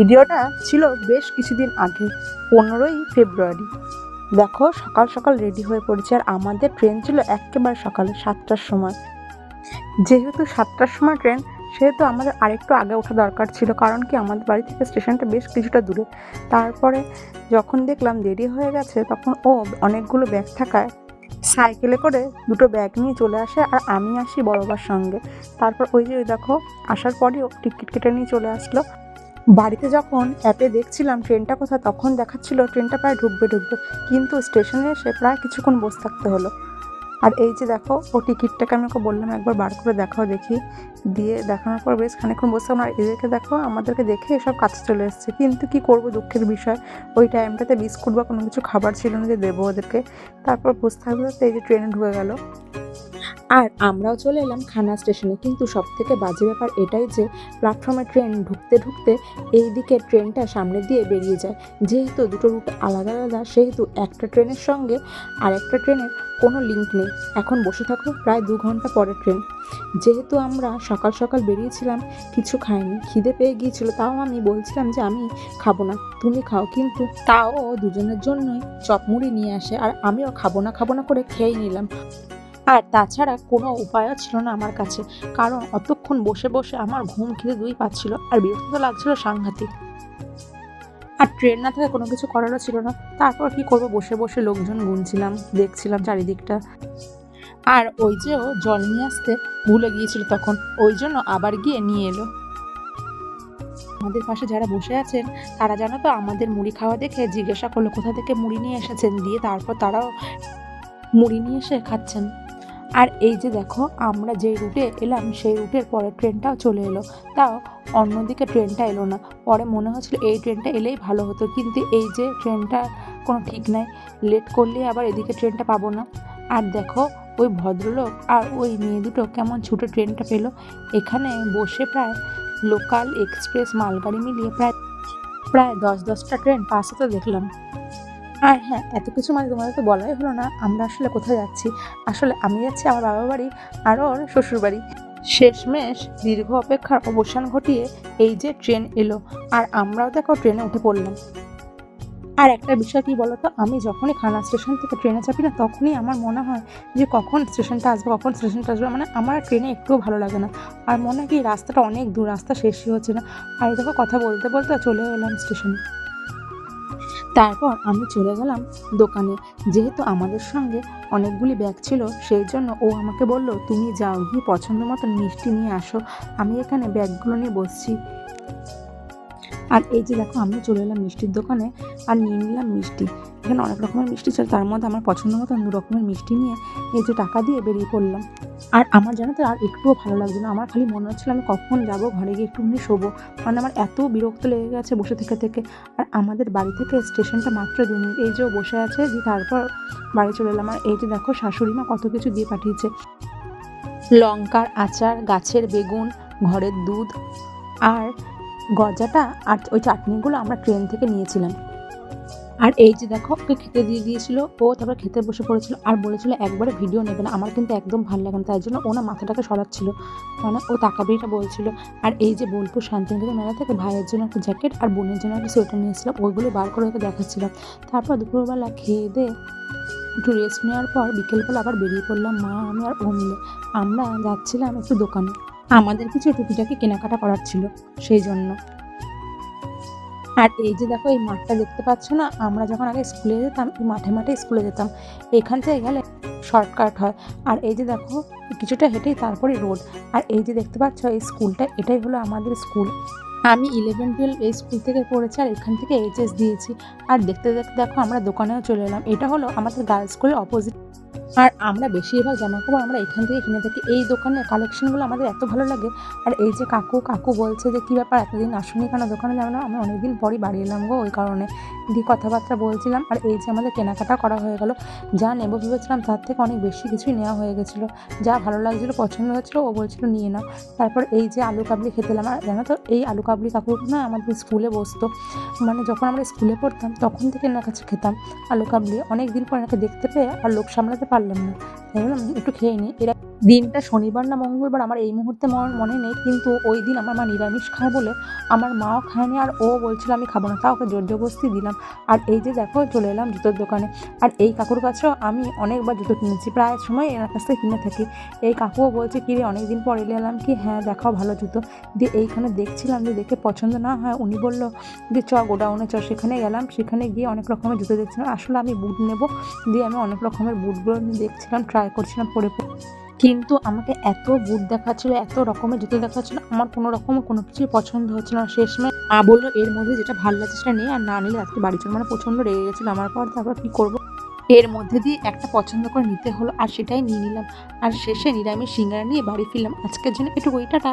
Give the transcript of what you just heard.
ভিডিওটা ছিল বেশ কিছুদিন আগে, পনেরোই ফেব্রুয়ারি। দেখো, সকাল সকাল রেডি হয়ে পড়েছে আর আমাদের ট্রেন ছিল একেবারে সকালে সাতটার সময়। যেহেতু সাতটার সময় ট্রেন, সেহেতু আমাদের আরেকটু আগে ওঠা দরকার ছিল, কারণ কি আমাদের বাড়ি থেকে স্টেশনটা বেশ কিছুটা দূরে। তারপরে যখন দেখলাম দেরি হয়ে গেছে, তখন ও অনেকগুলো ব্যাগ থাকায় সাইকেলে করে দুটো ব্যাগ নিয়ে চলে আসে আর আমি আসি বড়বার সঙ্গে। তারপর ওই যে দেখো, আসার পরেও টিকিট কেটে নিয়ে চলে আসলো। বাড়িতে যখন অ্যাপে দেখছিলাম ট্রেনটা কোথায়, তখন দেখাচ্ছিল ট্রেনটা প্রায় ঢুকবে ঢুকবে। কিন্তু স্টেশনে এসে প্রায় কিছুক্ষণ বসে থাকতে হলো। আর এই যে দেখো, ও টিকিটটাকে আমি ওকে বললাম, একবার বার করে দেখাও দেখি। দিয়ে দেখানোর পর বেশ খানিক্ষণ বসে আর এদেরকে দেখো, আমাদেরকে দেখে এসব কাছে চলে এসছে। কিন্তু কি করব দুঃখের বিষয়, ওই টাইমটাতে বিস্কুট বা কোনো কিছু খাবার ছিল না যে দেবো ওদেরকে। তারপর বসে থাকতে এই যে ট্রেনে ঢুকে গেল। আর আমরাও চলে এলাম খানা স্টেশনে। কিন্তু সব থেকে বাজে ব্যাপার এটাই যে প্ল্যাটফর্মে ট্রেন ঢুকতে ঢুকতে এই দিকে ট্রেনটা সামনে দিয়ে বেরিয়ে যায়। যেহেতু দুটো রুট আলাদা আলাদা, সেহেতু একটা ট্রেনের সঙ্গে আর একটা ট্রেনের কোনো লিঙ্ক নেই। এখন বসে থাকো, প্রায় দু ঘণ্টা পরের ট্রেন যেহেতু আমরা সকাল সকাল বেরিয়েছিলাম, কিছু খাইনি, খিদে পেয়ে গিয়েছিল, তাও আমি বলছিলাম যে আমি খাব না। তুমি খাও, কিন্তু তাও দুজনের জন্যই চপমুড়ি নিয়ে আসে, আর আমিও খাব না খাব না করে খেয়েই নিলাম। আর তাছাড়া কোনো উপায়ও ছিল না আমার কাছে। কারণ অতক্ষণ বসে বসে আমার ঘুম খিদে দুই পাচ্ছিল আর বিরক্ত লাগছিল সাংঘাতিক। আর ট্রেন না থাকে কোনো কিছু করারও ছিল না। তারপর কি করব? বসে বসে লোকজন গুনছিলাম, দেখছিলাম চারিদিকটা। আর ওই যে ও জল নিয়ে আসতে ভুলে গিয়েছিল তখন, ওই জন্য আবার গিয়ে নিয়ে এলো। আমাদের পাশে যারা বসে আছেন, তারা জানো তো আমাদের মুড়ি খাওয়া দেখে জিজ্ঞাসা করল, কোথা থেকে মুড়ি নিয়ে এসেছেন? দিয়ে তারপর তারাও মুড়ি নিয়ে এসে খাচ্ছেন। আর এই যে দেখো, আমরা যেই রুটে এলাম, সেই রুটের পরের ট্রেনটাও চলে এলো। তাও অন্যদিকে ট্রেনটা এলো না। পরে মনে হচ্ছিল এই ট্রেনটা এলেই ভালো হতো, কিন্তু এই যে ট্রেনটা কোনো ঠিক নাই, লেট করলে আবার এদিকে ট্রেনটা পাবো না। আর দেখো, ওই ভদ্রলোক আর ওই মেয়ে দুটো কেমন ছুটে ট্রেনটা পেল। এখানে বসে প্রায় লোকাল এক্সপ্রেস মালগাড়ি মিলিয়ে প্রায় প্রায় দশ দশটা ট্রেন পাশে তো দেখলাম। আর হ্যাঁ এত কিছু মানে তোমাদের তো বলাই হলো না, আমরা আসলে কোথায় যাচ্ছি? আসলে আমি যাচ্ছি আমার বাবা বাড়ি আর ওর শ্বশুর বাড়ি শেষমেশ দীর্ঘ অপেক্ষার অবসান ঘটিয়ে এই যে ট্রেন এলো আর আমরাও দেখো ট্রেনে উঠে পড়লাম। আর একটা বিষয় কি বলতো? আমি যখনই খানা স্টেশন থেকে ট্রেনে চাপি না, তখনই আমার মনে হয় যে কখন স্টেশনটা আসবে, কখন স্টেশনটা আসবে মানে আমার ট্রেনে একটুও ভালো লাগে না। আর মনে হয় কি রাস্তাটা অনেক দূর, রাস্তা শেষই হচ্ছে না। আর দেখো কথা বলতে বলতে চলে এলাম স্টেশনে। তারপর আমি চলে গেলাম দোকানে। যেহেতু আমাদের সঙ্গে অনেকগুলি ব্যাগ ছিল, সেই জন্য ও আমাকে বলল, তুমি যাও, গিয়ে পছন্দ মতন মিষ্টি নিয়ে আসো। আমি এখানে ব্যাগগুলো নিয়ে বসছি। আর এই যে দেখো, আমি চলে এলাম মিষ্টির দোকানে আর নিয়ে নিলাম মিষ্টি। এখানে অনেক রকমের মিষ্টি ছিল, তার মধ্যে আমার পছন্দ মতো দু রকমের মিষ্টি নিয়ে এই যে টাকা দিয়ে বেরিয়ে পড়লাম। আর আমার জানো তো, আর একটুও ভালো লাগছে না। আমার খালি মনে হচ্ছিল আমি কখন যাব, ঘরে গিয়ে একটুখানি শোবো। মানে আমার এত বিরক্ত লেগে গেছে বসে থেকে থেকে। আর আমাদের বাড়ি থেকে স্টেশনটা মাত্র দু মিনিট। এই যে বসে আছে যে তারপর বাড়ি চলে এলাম। আর এই যে দেখো, শাশুড়ি মা কত কিছু দিয়ে পাঠিয়েছে। লঙ্কার আচার, গাছের বেগুন, ঘরের দুধ। আর গজাটা আর ওই চাটনিগুলো আমরা ট্রেন থেকে নিয়েছিলাম। আর এই যে দেখো, ওকে খেতে দিয়ে দিয়েছিল, ও তারপর খেতে বসে পড়েছিল আর বলেছিল একবারে ভিডিও নেবে না, আমার কিন্তু একদম ভালো লাগে না, তাই জন্য ও না মাথাটাকে সরাচ্ছিল। মানে ও তাকাবেইটা বলছিল। আর এই যে বোলপুর শান্তিনিকেতন মেলা থেকে ভাইয়ের জন্য একটা জ্যাকেট আর বোনের জন্য একটা সোয়েটার নিয়েছিলাম, ওইগুলো বার করে ওকে দেখাচ্ছিলাম। তারপর দুপুরবেলা খেয়ে দিয়ে একটু রেস্ট নেওয়ার পর বিকেলবেলা আবার বেরিয়ে পড়লাম, মা, আমি আর ও মিলে। আমরা যাচ্ছিলাম একটু দোকানে। আমাদের কিছু টুকিটাকি কেনাকাটা করার ছিল, সেই জন্য। আর এই যে দেখো, এই মাঠটা দেখতে পাচ্ছ না? আমরা যখন আগে স্কুলে যেতাম, এই মাঠে মাঠে স্কুলে যেতাম। এখান থেকে গেলে শর্টকাট হয়। আর এই যে দেখো, কিছুটা হেঁটেই তারপরে রোড। আর এই যে দেখতে পাচ্ছ, এই স্কুলটা, এটাই হলো আমাদের স্কুল। আমি ইলেভেন টুয়েলভ এই স্কুল থেকে পড়েছি আর এখান থেকে এইচএস দিয়েছি। আর দেখতে দেখতে দেখো, আমরা দোকানেও চলে এলাম। এটা হলো আমাদের গার্লস স্কুলের অপোজিট আর আমরা বেশিরভাগ জামা কাপড় আমরা এখান থেকে কিনে থাকি। এই দোকানের কালেকশনগুলো আমাদের এত ভালো লাগে। আর এই যে কাকু কাকু বলছে যে, কী ব্যাপার, এতদিন আসুনি কেন? দোকানে যাব না? আমি অনেকদিন পরই বাড়ি এলাম গো ওই কারণে। দিয়ে কথাবার্তা বলছিলাম। আর এই যে আমাদের কেনাকাটা করা হয়ে গেল। যা নেব ভেবেছিলাম তার থেকে অনেক বেশি কিছুই নেওয়া হয়ে গেছিল। যা ভালো লাগছিল, পছন্দ হচ্ছিল ও বলছিল, নিয়ে নাও। তারপর এই যে আলু কাবলি খেতে এলাম। আর জানো তো, এই আলু কাবলি কাকু না আমাদের স্কুলে বসতো। মানে যখন আমরা স্কুলে পড়তাম, তখন থেকে এনার কাছে খেতাম আলু কাবলি। অনেক দিন পর এনাকে দেখতে পেয়ে আর লোক সামলাতে পারলাম না। বললাম একটু খেয়ে নিই। এরা দিনটা শনিবার না মঙ্গলবার আমার এই মুহূর্তে মন- নেই, কিন্তু ওই দিন আমার মা নিরামিষ খায় বলে আমার মাও খায়নি আর ও বলছিল আমি খাব না, তাও ওকে জোর জবরদস্তি দিলাম। আর এই যে দেখো, চলে এলাম জুতোর দোকানে। আর এই কাকুর কাছেও আমি অনেকবার জুতো কিনেছি, প্রায় সময় এনার কাছ থেকে কিনে থাকি। এই কাকুও বলছে, কি রে, অনেকদিন পর এলে এলাম কি? হ্যাঁ দেখাও ভালো জুতো। দিয়ে এইখানে দেখছিলাম যে দেখে পছন্দ না হয়, উনি বলল যে, চ গোডাউনে চ। সেখানে গেলাম, সেখানে গিয়ে অনেক রকমের জুতো দেখছিলাম। আসলে আমি বুট নেব, দিয়ে আমি অনেক রকমের বুটগুলো দেখছিলাম ট্রাই করছিলাম পরে পরে। কিন্তু আমাকে এত বুট দেখাচ্ছিল, এত রকমের জুতো দেখাচ্ছিল, আমার কোনো রকম কোনো কিছুই পছন্দ হচ্ছিল না। শেষমেশ আ বলল, এর মধ্যে যেটা ভালো লাগছে সেটা নিয়ে আর না নিলে আজকে বাড়ি চলে মানে প্রচণ্ড রেগে গেছিল। আমার পর তারপর কী করব? এর মধ্যে দিয়ে একটা পছন্দ করে নিতে হলো, আর সেটাই নিয়ে নিলাম। আর শেষে নিরামিষ সিঙ্গারা নিয়ে বাড়ি ফিরলাম। আজকের জন্য একটু টাটা।